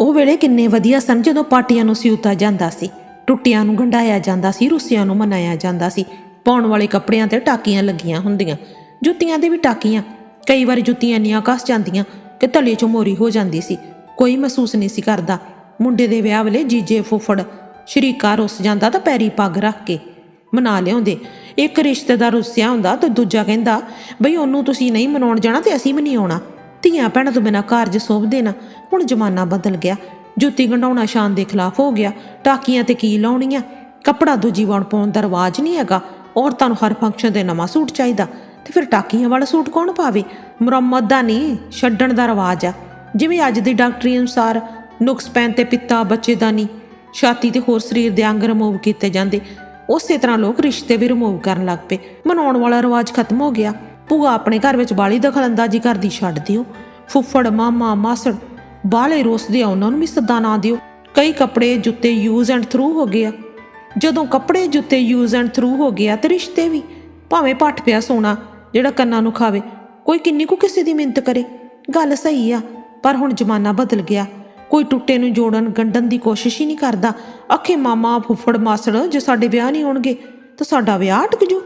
ਉਹ ਵੇਲੇ ਕਿੰਨੇ ਵਧੀਆ ਸਨ ਜਦੋਂ ਪਾਟੀਆਂ ਨੂੰ ਸਿਉਤਾ ਜਾਂਦਾ ਸੀ। ਟੁੱਟਿਆਂ ਨੂੰ ਗੰਢਾਇਆ ਜਾਂਦਾ ਸੀ, ਰੁੱਸਿਆਂ ਨੂੰ ਮਨਾਇਆ ਜਾਂਦਾ ਸੀ। ਪਾਉਣ ਵਾਲੇ ਕੱਪੜਿਆਂ ਤੇ ਟਾਕੀਆਂ ਲੱਗੀਆਂ ਹੁੰਦੀਆਂ। ਜੁੱਤੀਆਂ ਦੇ ਵੀ ਟਾਕੀਆਂ। ਕਈ ਵਾਰੀ ਜੁੱਤੀਆਂ ਇੰਨੀਆਂ ਕੱਸ ਜਾਂਦੀਆਂ ਕਿ ਤਲੇ 'ਚੋਂ ਮੋਰੀ ਹੋ ਜਾਂਦੀ ਸੀ। ਕੋਈ ਮਹਿਸੂਸ ਨਹੀਂ ਸੀ ਕਰਦਾ। ਮੁੰਡੇ ਦੇ ਵਿਆਹ ਵੇਲੇ ਜੀਜੇ ਫੁੱਫੜ ਸ਼ਰੀਕਾ ਰੁੱਸ ਜਾਂਦਾ ਤਾਂ ਪੈਰੀ ਪੱਗ ਰੱਖ ਕੇ ਮਨਾ ਲਿਆਉਂਦੇ। ਇੱਕ ਰਿਸ਼ਤੇਦਾਰ ਰੁੱਸਿਆ ਹੁੰਦਾ ਤੇ ਦੂਜਾ ਕਹਿੰਦਾ, ਬਈ ਉਹਨੂੰ ਤੁਸੀਂ ਨਹੀਂ ਮਨਾਉਣ ਜਾਣਾ ਤੇ ਅਸੀਂ ਵੀ ਨਹੀਂ ਆਉਣਾ। ਧੀਆਂ ਭੈਣਾਂ ਤੋਂ ਬਿਨਾਂ ਕਾਰਜ ਸੋਭਦੇ ਨਾ, ਹੁਣ ਜ਼ਮਾਨਾ ਬਦਲ ਗਿਆ। ਜੁੱਤੀ ਗੰਢਾਉਣਾ ਸ਼ਾਨ ਦੇ ਖਿਲਾਫ ਹੋ ਗਿਆ। ਟਾਕੀਆਂ ਤੇ ਕੀ ਲਾਉਣੀਆਂ? ਕੱਪੜਾ ਦੂਜੀ ਵਾਰ ਪਾਉਣ ਦਾ ਰਿਵਾਜ ਨਹੀਂ ਹੈਗਾ। ਔਰਤਾਂ ਨੂੰ ਹਰ ਫੰਕਸ਼ਨ ਤੇ ਨਵਾਂ ਸੂਟ ਚਾਹੀਦਾ। ਤੇ ਫਿਰ ਟਾਕੀਆਂ ਵਾਲਾ ਸੂਟ ਕੌਣ ਪਾਵੇ? ਮੁਰੰਮਤ ਦਾ ਨਹੀਂ, ਛੱਡਣ ਦਾ ਰਿਵਾਜ ਆ। ਜਿਵੇਂ ਅੱਜ ਦੀ ਡਾਕਟਰੀ ਅਨੁਸਾਰ, ਨੁਕਸ ਪੈਣ ਤੇ ਪਿੱਤਾ ਬੱਚੇ ਦਾ ਨਹੀਂ। ਛਾਤੀ ਤੇ ਹੋਰ ਸਰੀਰ ਦੇ ਅੰਗ ਰਿਮੂਵ ਕੀਤੇ ਜਾਂਦੇ। ਉਸੇ ਤਰ੍ਹਾਂ ਲੋਕ ਰਿਸ਼ਤੇ ਵੀ ਰਿਮੂਵ ਕਰਨ ਲੱਗ ਪਏ। ਮਨਾਉਣ ਵਾਲਾ ਰਿਵਾਜ ਖਤਮ ਹੋ ਗਿਆ। ਭੂਆ ਆਪਣੇ ਘਰ ਵਿੱਚ ਬਾਲੀ ਦਖਲਅੰਦਾਜ਼ੀ ਕਰਦੀ ਛੱਡ ਦਿਓ। ਫੁੱਫੜ, ਮਾਮਾ, ਮਾਸੜ, ਬਾਲੇ ਰੋਸਦੇ ਆ ਉਹਨਾਂ ਨੂੰ ਵੀ ਸੱਦਾ ਨਾ ਦਿਓ। ਕਈ ਕੱਪੜੇ ਜੁੱਤੇ ਯੂਜ਼ ਐਂਡ ਥਰੂ ਹੋ ਗਏ ਆ। ਜਦੋਂ ਕੱਪੜੇ ਜੁੱਤੇ ਯੂਜ਼ ਐਂਡ ਥਰੂ ਹੋ ਗਿਆ ਤੇ ਰਿਸ਼ਤੇ ਵੀ, ਭਾਵੇਂ ਪੱਟ ਪਿਆ ਸੋਨਾ, ਜਿਹੜਾ ਕੰਨਾਂ ਨੂੰ ਖਾਵੇ, ਕੋਈ ਕਿੰਨੀ ਕੁ ਕਿਸੇ ਦੀ ਮਿੰਤ ਕਰੇ। ਗੱਲ ਸਹੀ ਆ, ਪਰ ਹੁਣ ਜ਼ਮਾਨਾ ਬਦਲ ਗਿਆ। ਕੋਈ ਟੁੱਟੇ ਨੂੰ ਜੋੜਨ, ਗੰਢਣ ਦੀ ਕੋਸ਼ਿਸ਼ ਹੀ ਨਹੀਂ ਕਰਦਾ। ਆਖੇ ਮਾਮਾ, ਫੁੱਫੜ, ਮਾਸੜ, ਜੇ ਸਾਡੇ ਵਿਆਹ ਨਹੀਂ ਹੋਣਗੇ, ਤਾਂ ਸਾਡਾ ਵਿਆਹ ਅਟਕ ਜੂ।